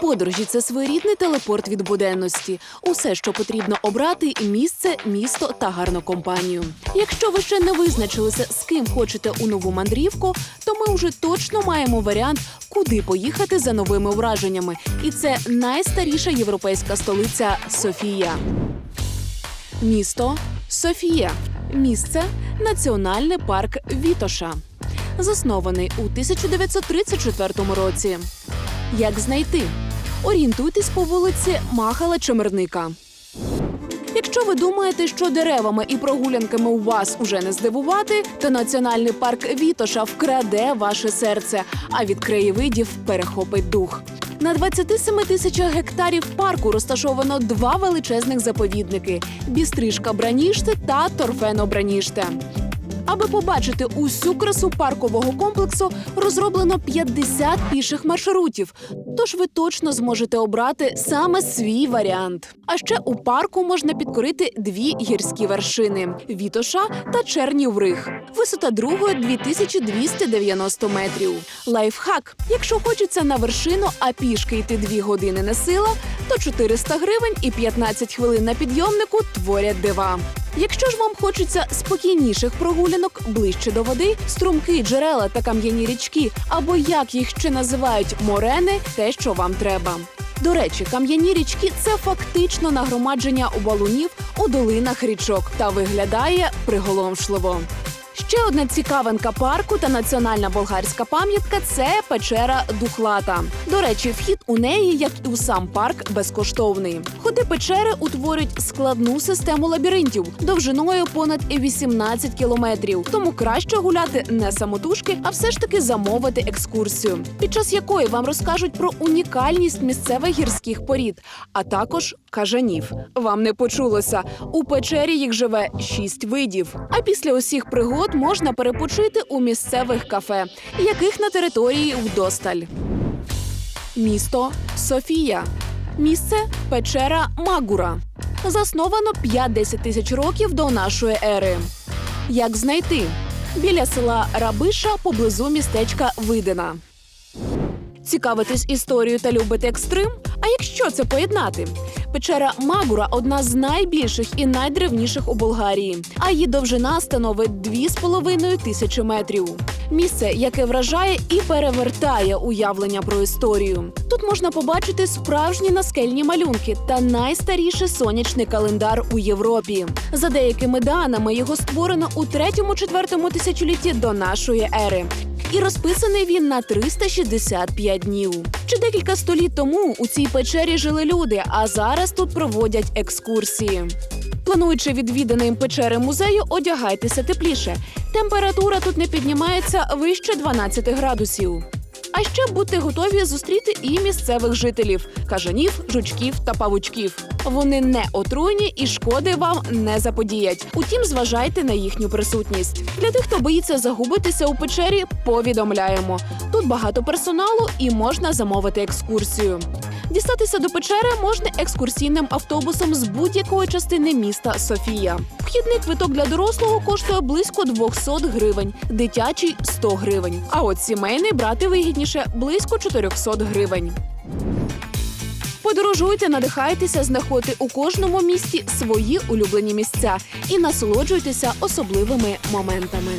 Подорожі це своєрідний телепорт від буденності. Усе, що потрібно обрати місце, місто та гарну компанію. Якщо ви ще не визначилися, з ким хочете у нову мандрівку, то ми вже точно маємо варіант, куди поїхати за новими враженнями. І це найстаріша європейська столиця Софія. Місто Софія. Місце Національний парк Вітоша. Заснований у 1934 році. Як знайти? Орієнтуйтесь по вулиці Махала Чемерника. Якщо ви думаєте, що деревами і прогулянками у вас уже не здивувати, то національний парк Вітоша вкраде ваше серце, а від краєвидів перехопить дух. На 27 тисячах гектарів парку розташовано два величезних заповідники: Бістришка Браніште та Торфено Браніште. Аби побачити усю красу паркового комплексу, розроблено 50 піших маршрутів. Тож ви точно зможете обрати саме свій варіант. А ще у парку можна підкорити дві гірські вершини: Вітоша та Чернів Риг. Висота другої 2290 метрів. Лайфхак: якщо хочеться на вершину, а пішки йти дві години не сила, то 400 гривень і 15 хвилин на підйомнику творять дива. Якщо ж вам хочеться спокійніших прогулянок ближче до води, струмки, джерела та кам'яні річки, або як їх ще називають морени, те, що вам треба. До речі, кам'яні річки це фактично нагромадження балунів у долинах річок та виглядає приголомшливо. Ще одна цікавинка парку та національна болгарська пам'ятка це печера Духлата. До речі, вхід у неї, як і у сам парк, безкоштовний. Ходи печери утворюють складну систему лабіринтів довжиною понад 18 кілометрів. Тому краще гуляти не самотужки, а все ж таки замовити екскурсію, під час якої вам розкажуть про унікальність місцевих гірських порід, а також кажанів. Вам не почулося. У печері їх живе шість видів. А після усіх пригод можна перепочити у місцевих кафе, яких на території вдосталь. Місто Софія. Місце печера Магура. Засновано 5-10 тисяч років до нашої ери. Як знайти? Біля села Рабиша поблизу містечка Видина. Цікавитесь історією та любите екстрим? А якщо це поєднати? Печера Магура одна з найбільших і найдревніших у Болгарії, а її довжина становить 2,5 тисячі метрів. Місце, яке вражає і перевертає уявлення про історію. Тут можна побачити справжні наскельні малюнки та найстаріший сонячний календар у Європі. За деякими даними його створено у 3-4 тисячолітті до нашої ери. І розписаний він на 365 днів. Чи декілька століть тому у цій печері жили люди, а зараз тут проводять екскурсії. Плануючи відвідини печери музею, одягайтеся тепліше. Температура тут не піднімається вище 12 градусів. А ще будьте готові зустріти і місцевих жителів кажанів, жучків та павучків. Вони не отруйні і шкоди вам не заподіять. Утім, зважайте на їхню присутність. Для тих, хто боїться загубитися у печері, повідомляємо. Тут багато персоналу і можна замовити екскурсію. Дістатися до печери можна екскурсійним автобусом з будь-якої частини міста Софія. Вхідний квиток для дорослого коштує близько 200 гривень, дитячий 100 гривень. А от сімейний брати вигідніше близько 400 гривень. Подорожуйте, надихайтеся, знаходьте у кожному місті свої улюблені місця і насолоджуйтеся особливими моментами.